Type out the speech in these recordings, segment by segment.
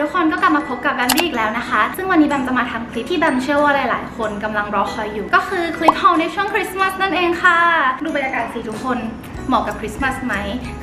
ทุกคนก็กลับมาพบกับแบมบี้อีกแล้วนะคะ ซึ่งวันนี้แบมจะมาทำคลิปที่แบมเชื่อว่าหลาย ๆ คนกำลังรอคอยอยู่ ก็คือคลิปฮอลในช่วงคริสต์มาสนั่นเองค่ะ ดูบรรยากาศสิทุกคนเหมาะกับคริสต์มาสไหม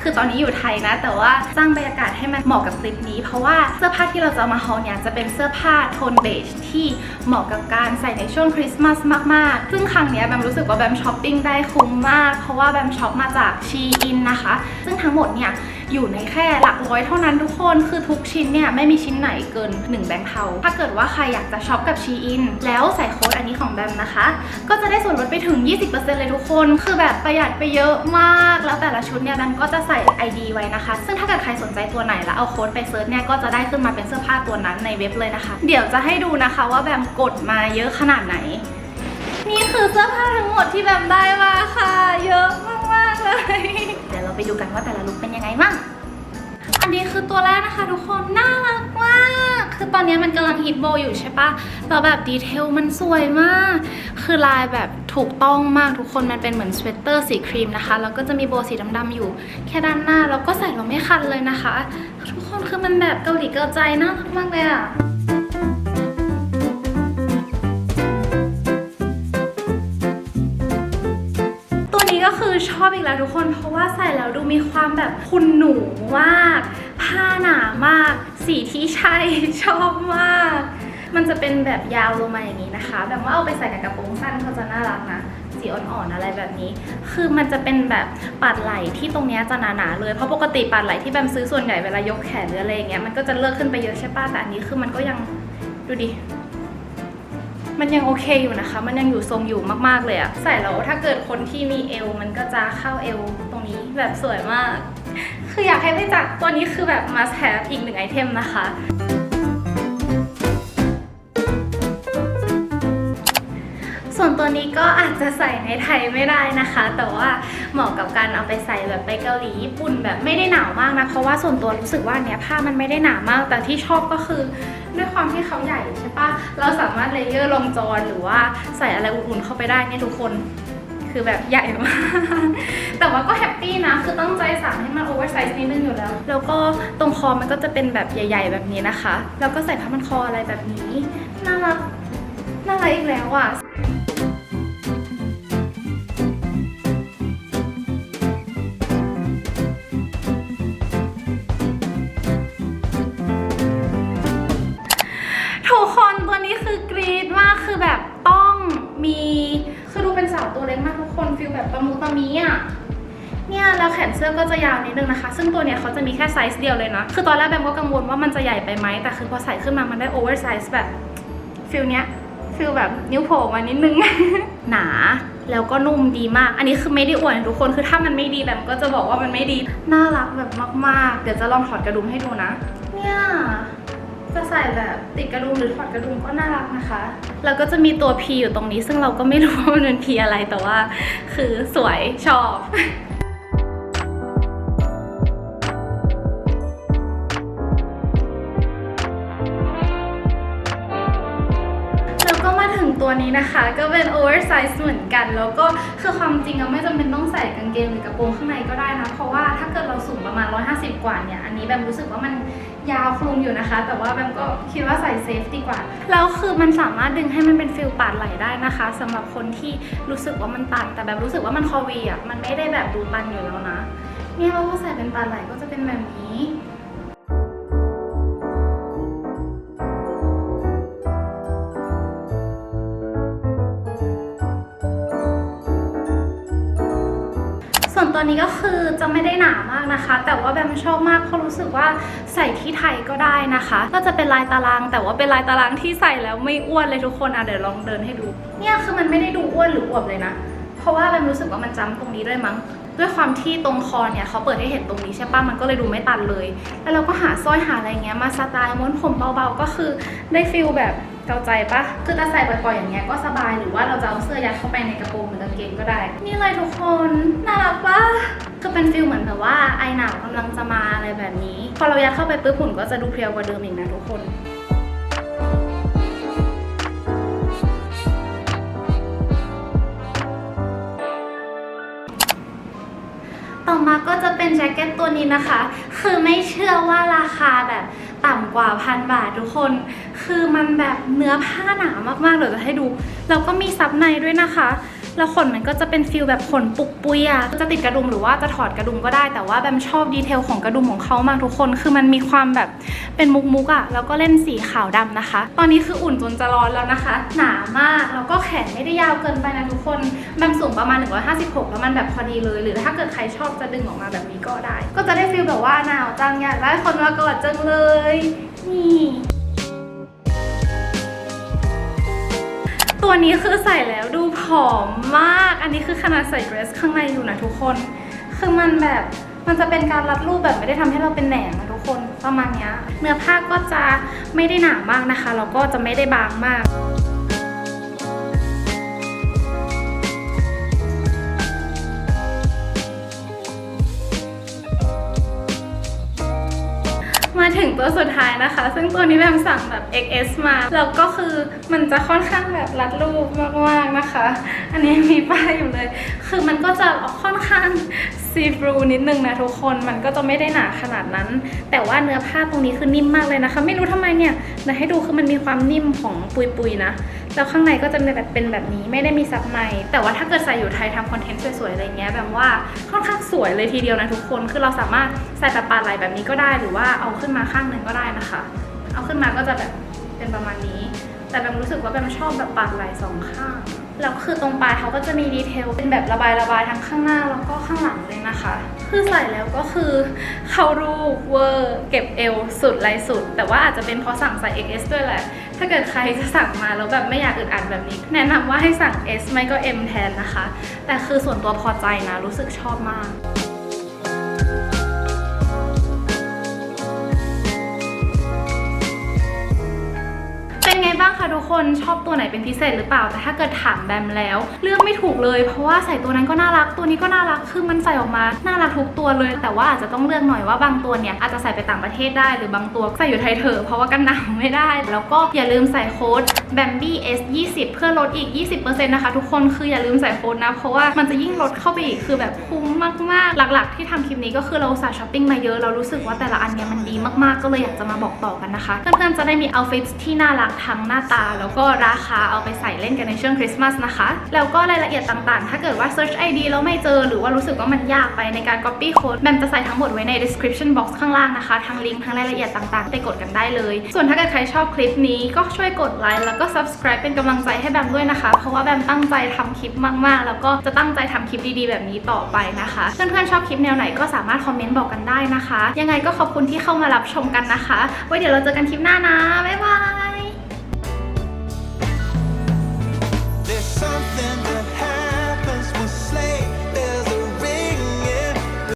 คือตอนนี้อยู่ไทยนะ แต่ว่าสร้างบรรยากาศให้มันเหมาะกับคลิปนี้ เพราะว่าเสื้อผ้าที่เราจะเอามาฮอลเนี่ยจะเป็นเสื้อผ้าโทนเบจที่เหมาะกับการใส่ในช่วงคริสต์มาสมาก ๆ ซึ่งครั้งนี้แบมรู้สึกว่าแบมช้อปปิ้งได้คุ้มมาก เพราะว่าแบมช็อปมาจากชีอินนะคะ ซึ่งทั้งหมดเนี่ย อยู่ในแค่หลักร้อยเท่านั้นทุกคนคือทุกชิ้นเนี่ยไม่มีชิ้นไหนเกิน 1 แบงค์เทาถ้าเกิดว่าใครอยากจะช็อปกับชีอินแล้วใส่โค้ดอันนี้ของแบมนะคะ ก็จะได้ส่วนลดไปถึง 20%เลยทุกคน คือแบบประหยัดไปเยอะมาก แล้วแต่ละชุดเนี่ยแบมก็จะใส่ ID ไว้นะคะ ซึ่งถ้าเกิดใครสนใจตัวไหนแล้วเอาโค้ดไปเซิร์ชเนี่ยก็จะได้ขึ้นมาเป็นเสื้อผ้าตัวนั้นในเว็บเลยนะคะ เดี๋ยวจะให้ดูนะคะว่าแบมกดมาเยอะขนาดไหน นี่คือเสื้อผ้าทั้งหมดที่แบมได้มาค่ะ เยอะมาก เลย เดี๋ยวเราไปดูกันว่าแต่ละลุคเป็นยังไงบ้าง อันนี้คือตัวแรกนะคะทุกคน น่ารักมาก คือตอนนี้มันกำลังฮิตโบอยู่ใช่ปะแล้วแบบดีเทลมันสวยมาก คือลายแบบถูกต้องมากทุกคน มันเป็นเหมือนสเวตเตอร์สีครีมนะคะ แล้วก็จะมีโบสีดำๆอยู่แค่ด้านหน้า แล้วก็ใส่เราไม่คันเลยนะคะ ทุกคนคือมันแบบเกาหลีเกาใจน่ารักมากเลยอะ อชอบอีกแล้วทุกคน เพราะว่าใส่แล้วดูมีความแบบคุณหนูมาก ผ้าหนามาก สีที่ใช่ชอบมาก มันจะเป็นแบบยาวลงมาอย่างนี้นะคะ แบบว่าเอาไปใส่กับกระโปรงสั้นเขาจะน่ารักนะสีอ่อนๆอะไรแบบนี้ คือมันจะเป็นแบบปัดไหล่ที่ตรงนี้จะหนาๆเลย เพราะปกติปัดไหล่ที่แบมซื้อส่วนใหญ่เวลายกแขนหรืออะไรอย่างเงี้ย มันก็จะเลิกขึ้นไปเยอะใช่ป่ะ แต่อันนี้คือมันก็ยังดูดิ มันยังโอเคอยู่นะคะ มันยังอยู่ทรงอยู่มากๆเลยอะใส่แล้วถ้าเกิดคนที่มีเอว มันก็จะเข้าเอวตรงนี้แบบสวยมาก คืออยากให้ไปจัดตัวนี้คือแบบ must have อีกหนึ่งไอเทมนะคะ ส่วนตัวนี้ก็อาจจะใส่ในไทยไม่ได้นะคะ แต่ว่าเหมาะกับการเอาไปใส่แบบไปเกาหลีญี่ปุ่นแบบไม่ได้หนาวมากนะ เพราะว่าส่วนตัวรู้สึกว่าเนี้ยผ้ามันไม่ได้หนามาก แต่ที่ชอบก็คือด้วยความที่เขาใหญ่ใช่ปะเราสามารถเลเยอร์ลงจรหรือว่าใส่อะไรอุ่นๆเข้าไปได้เนี่ยทุกคนคือแบบใหญ่มาก แต่ว่าก็แฮปปี้นะ คือตั้งใจสั่งให้มันโอเวอร์ไซส์นิดนึงอยู่แล้ว แล้วก็ตรงคอมันก็จะเป็นแบบใหญ่ ๆ แบบนี้นะคะ แล้วก็ใส่ผ้ามันคออะไรแบบนี้ น่ารัก น่ารักอีกแล้วอะ แล้วแขนเสื้อก็จะยาวนิดนึงนะคะ ซึ่งตัวเนี้ยเขาจะมีแค่ไซส์เดียวเลยนะ คือตอนแรกแบมก็กังวลว่ามันจะใหญ่ไปไหม แต่คือพอใส่ขึ้นมามันได้โอเวอร์ไซส์แบบฟิลเนี้ยฟิลแบบนิ้วโผล่มานิดนึง หนาแล้วก็นุ่มดีมาก อันนี้คือไม่ได้อวดทุกคน คือถ้ามันไม่ดีแบบก็จะบอกว่ามันไม่ดี น่ารักแบบมากๆ เดี๋ยวจะลองถอดกระดุมให้ดูนะ เนี่ยจะใส่แบบติดกระดุมหรือถอดกระดุมก็น่ารักนะคะ แล้วก็จะมีตัว P อยู่ตรงนี้ ซึ่งเราก็ไม่รู้ว่ามันเป็น P อะไรแต่ว่า คือสวยชอบ ตัวนี้นะคะ ก็เป็นโอเวอร์ไซส์เหมือนกัน แล้วก็คือความจริงอะไม่จำเป็นต้องใส่กางเกงหรือกระโปรงข้างในก็ได้นะ เพราะว่าถ้าเกิดเราสูงประมาณ 150 กว่าเนี่ย อันนี้แบมรู้สึกว่ามันยาวคลุมอยู่นะคะ แต่ว่าแบมก็คิดว่าใส่เซฟดีกว่า แล้วคือมันสามารถดึงให้มันเป็นฟิลปาดไหลได้นะคะสำหรับคนที่รู้สึกว่ามันตันแต่แบบรู้สึกว่ามันคอวีอะมันไม่ได้แบบดูตันอยู่แล้วนะเนี่ยเราก็ใส่เป็นปาดไหลก็จะเป็นแบบนี้ ตัวนี้ก็คือจะไม่ได้หนามากนะคะ แต่ว่าแบมชอบมากเพราะรู้สึกว่าใส่ที่ไทยก็ได้นะคะ ก็จะเป็นลายตาราง แต่ว่าเป็นลายตารางที่ใส่แล้วไม่อ้วนเลยทุกคนอะเดี๋ยวลองเดินให้ดู เนี่ยคือมันไม่ได้ดูอ้วนหรืออวบเลยนะ เพราะว่าแบมรู้สึกว่ามันจำตรงนี้ด้วยมั้งด้วยความที่ตรงคอเนี่ยเขาเปิดให้เห็นตรงนี้ใช่ปะมันก็เลยดูไม่ตันเลย แล้วเราก็หาสร้อยหาอะไรเงี้ยมาสไตล์ม้วนผมเบาๆก็คือได้ฟิลแบบ เกาใจปะคือจะใส่บ่อยๆอย่างเงี้ยก็สบายหรือว่าเราจะเอาเสื้อยัดเข้าไปในกระโปรงหรือกางเกงก็ได้ นี่เลยทุกคนน่ารักปะคือเป็นฟิลเหมือนแบบว่าไอหนาวกำลังจะมาอะไรแบบนี้ พอเรายัดเข้าไปปุ๊บหุ่นก็จะดูเพรียวกว่าเดิมอีกนะทุกคน ต่อมาก็จะเป็นแจ็คเก็ตตัวนี้นะคะ คือไม่เชื่อว่าราคาแบบต่ำกว่าพันบาททุกคน คือมันแบบเนื้อผ้าหนามากๆ เดี๋ยวจะให้ดู แล้วก็มีซับในด้วยนะคะ แล้วขนมันก็จะเป็นฟิลแบบขนปุกปุยอะจะติดกระดุมหรือว่าจะถอดกระดุมก็ได้ แต่ว่าแบมชอบดีเทลของกระดุมของเขามากทุกคน คือมันมีความแบบเป็นมุกมุกอะแล้วก็เล่นสีขาวดำนะคะ ตอนนี้คืออุ่นจนจะร้อนแล้วนะคะ หนามาก แล้วก็แขนไม่ได้ยาวเกินไปนะทุกคนแบมสูงประมาณ 156 แล้วมันแบบพอดีเลย หรือถ้าเกิดใครชอบจะดึงออกมาแบบนี้ก็ได้ ก็จะได้ฟิลแบบว่าหนาวจังอยากได้คนมากอดจังเลย นี่ ตัวนี้คือใส่แล้วดูผอมมาก อันนี้คือขนาดใส่เดรสข้างในอยู่นะทุกคน คือมันแบบมันจะเป็นการรัดรูปแบบไม่ได้ทำให้เราเป็นแหนมนะทุกคนประมาณนี้เนื้อผ้าก็จะไม่ได้หนามากนะคะแล้วก็จะไม่ได้บางมาก ถึงตัวสุดท้ายนะคะ ซึ่งตัวนี้แบมสั่งแบบ XS มาแล้วก็คือมันจะค่อนข้างแบบรัดรูปมากๆนะคะ อันนี้มีป้ายอยู่เลย คือมันก็จะค่อนข้างซีฟรูนิดนึงนะทุกคนมันก็จะไม่ได้หนาขนาดนั้น แต่ว่าเนื้อผ้าตรงนี้คือนิ่มมากเลยนะคะ ไม่รู้ทำไมเนี่ยเดี๋ยวให้ดูคือมันมีความนิ่มของปุยๆนะแล้วข้างในก็จะเป็นแบบเป็นแบบนี้ไม่ได้มีซับในแต่ว่าถ้าเกิดใส่อยู่ไทยทำคอนเทนต์สวยๆอะไรเงี้ยแบบว่าค่อนข้างสวยเลยทีเดียวนะทุกคนคือเราสามารถใส่แบบปาดไหลแบบนี้ก็ได้หรือว่าเอาขึ้นมาข้างหนึ่งก็ได้นะคะ เอาขึ้นมาก็จะแบบเป็นประมาณนี้ แต่แบมรู้สึกว่าแบมชอบแบบปาดไหลสองข้าง แล้วคือตรงปลายเขาก็จะมีดีเทลเป็นแบบระบายระบายทั้งข้างหน้าแล้วก็ข้างหลังเลยนะคะ คือใส่แล้วก็คือเข้ารูปเวอร์เก็บเอวสุดลายสุด แต่ว่าอาจจะเป็นเพราะสั่งไซส์ XS ด้วยแหละ ถ้าเกิดใครจะสั่งมาแล้วแบบไม่อยากอึดอัดแบบนี้ แนะนำว่าให้สั่ง S ไม่ก็ M แทนนะคะ แต่คือส่วนตัวพอใจนะรู้สึกชอบมาก บ้างคะทุกคนชอบตัวไหนเป็นพิเศษหรือเปล่า แต่ถ้าเกิดถามแบมแล้ว เลือกไม่ถูกเลย เพราะว่าใส่ตัวนั้นก็น่ารักตัวนี้ก็น่ารักคือมันใส่ออกมาน่ารักทุกตัวเลย แต่ว่าอาจจะต้องเลือกหน่อยว่าบางตัวเนี่ยอาจจะใส่ไปต่างประเทศได้หรือบางตัวใส่อยู่ไทยเถอะเพราะว่ากันหนาวไม่ได้ แล้วก็อย่าลืมใส่โค้ด b a m b y S 20เพื่อลดอีก 20%นะคะทุกคนคืออย่าลืมใส่โค้ดนะ เพราะว่ามันจะยิ่งลดเข้าไปอีกคือแบบคุ้มมากๆ หลักๆ ที่ทำคลิปนี้ก็คือเราสายช้อปปิ้งมาเยอะ เรารู้สึกว่าแต่ละอันเนี่ยมันดีมากๆ ก็เลยอยากจะมาบอกต่อกันนะคะเพื่อนๆจะได้มีเอาฟิตที่น่ารักทั้งหน้าตา แล้วก็ราคาเอาไปใส่เล่นกันในช่วงคริสต์มาสนะคะ แล้วก็รายละเอียดต่างๆ ถ้าเกิดว่า search ID แล้วไม่เจอหรือว่ารู้สึกว่ามันยากไปในการ copy code แบมจะใส่ทั้งหมดไว้ใน description box ข้างล่างนะคะทั้งลิงก์ทั้งรายละเอียดต่างๆ ไปกดกันได้เลย ส่วนถ้าเกิดใครชอบคลิปนี้ก็ช่วยกดไลค์แล้วก็ subscribe เป็นกำลังใจให้แบมด้วยนะคะ เพราะว่าแบมตั้งใจทำคลิปมากๆ แล้วก็จะตั้งใจทำคลิปดีๆ แบบนี้ต่อไปนะคะ เพื่อนๆชอบคลิปแนวไหนก็สามารถคอมเมนต์บอกกันได้นะคะ ยังไงก็ขอบคุณที่เข้ามารับชมกันนะคะ ไว้เดี๋ยวเราเจอกันคลิปหน้านะ บ๊ายบาย